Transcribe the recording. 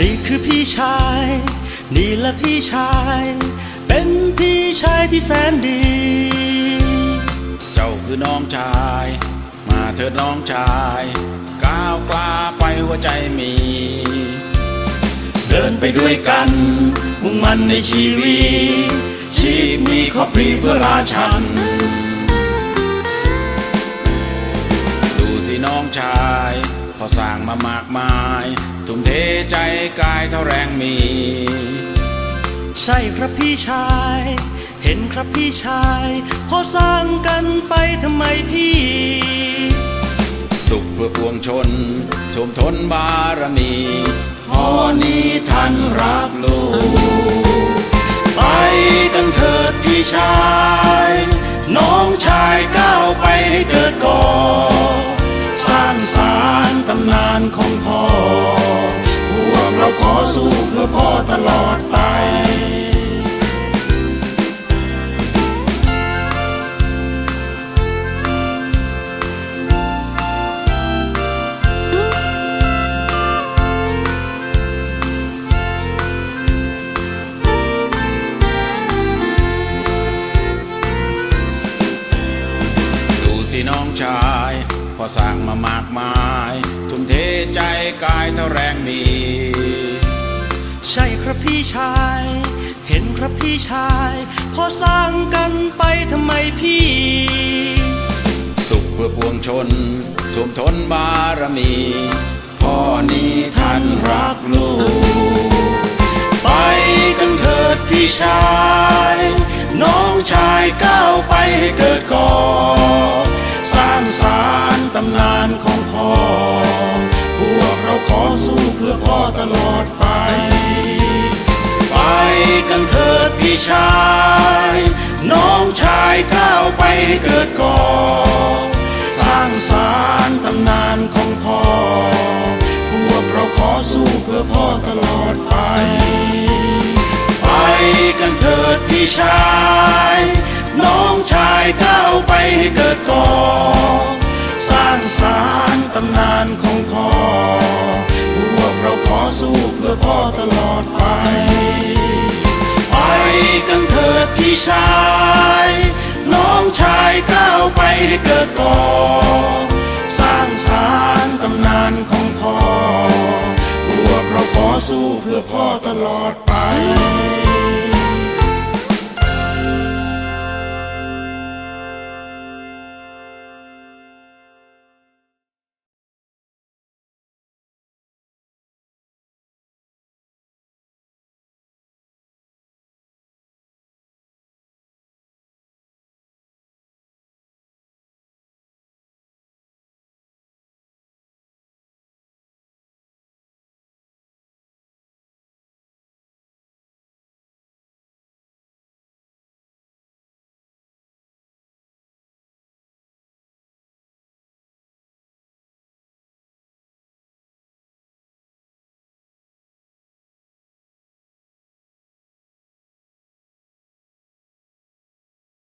นี่คือพี่ชาย นี่และพี่ชาย เป็นพี่ชายที่แสนดี เจ้าคือน้องชาย มาเถิดน้องชาย ก้าวกล้าไปหัวใจมี เดินไปด้วยกัน มุ่งมั่นในชีวิตชีพนี้ขอปรีเพื่อราชัน พอสร้างมามากมาย ทุ่มเทใจกายเท่าแรงมี ใช่ครับพี่ชาย เห็นครับพี่ชาย พอสร้างกันไปทำไมพี่ สุขเพื่อปวงชน ชมทนบารมีพ่อนี้ท่านรักลูกไปกันเถิดพี่ชาย น้องชายพอสร้างมามากมาย ทุ่มเทใจกายเท่าแรงมี ใช่ครับพี่ชาย เห็นครับพี่ชาย พอสร้างกันไปทำไมพี่ สุขเพื่อปวงชนท่วมทนบารมี พ่อนี้ท่านรักลูก ไปกันเถิดพี่ชาย น้องชายก้าวไปให้เกิดก่อส ชาย น้องชายก้าวไปให้เกิดก่อ สร้างสารตำนานของพ่อ พวกเราขอสู้เพื่อพ่อตลอดไป ไปกันเถิดพี่ชาย น้องชายก้าวไปให้เกิดก่อ สร้างสารตำนานของพ่อ พวกเราขอสู้เพื่อพ่อตลอดไป ชาย น้องชายก้าวไปให้เกิดก่อ สร้างสารตำนานของพ่อพวกเราขอสู้เพื่อพ่อตลอดไป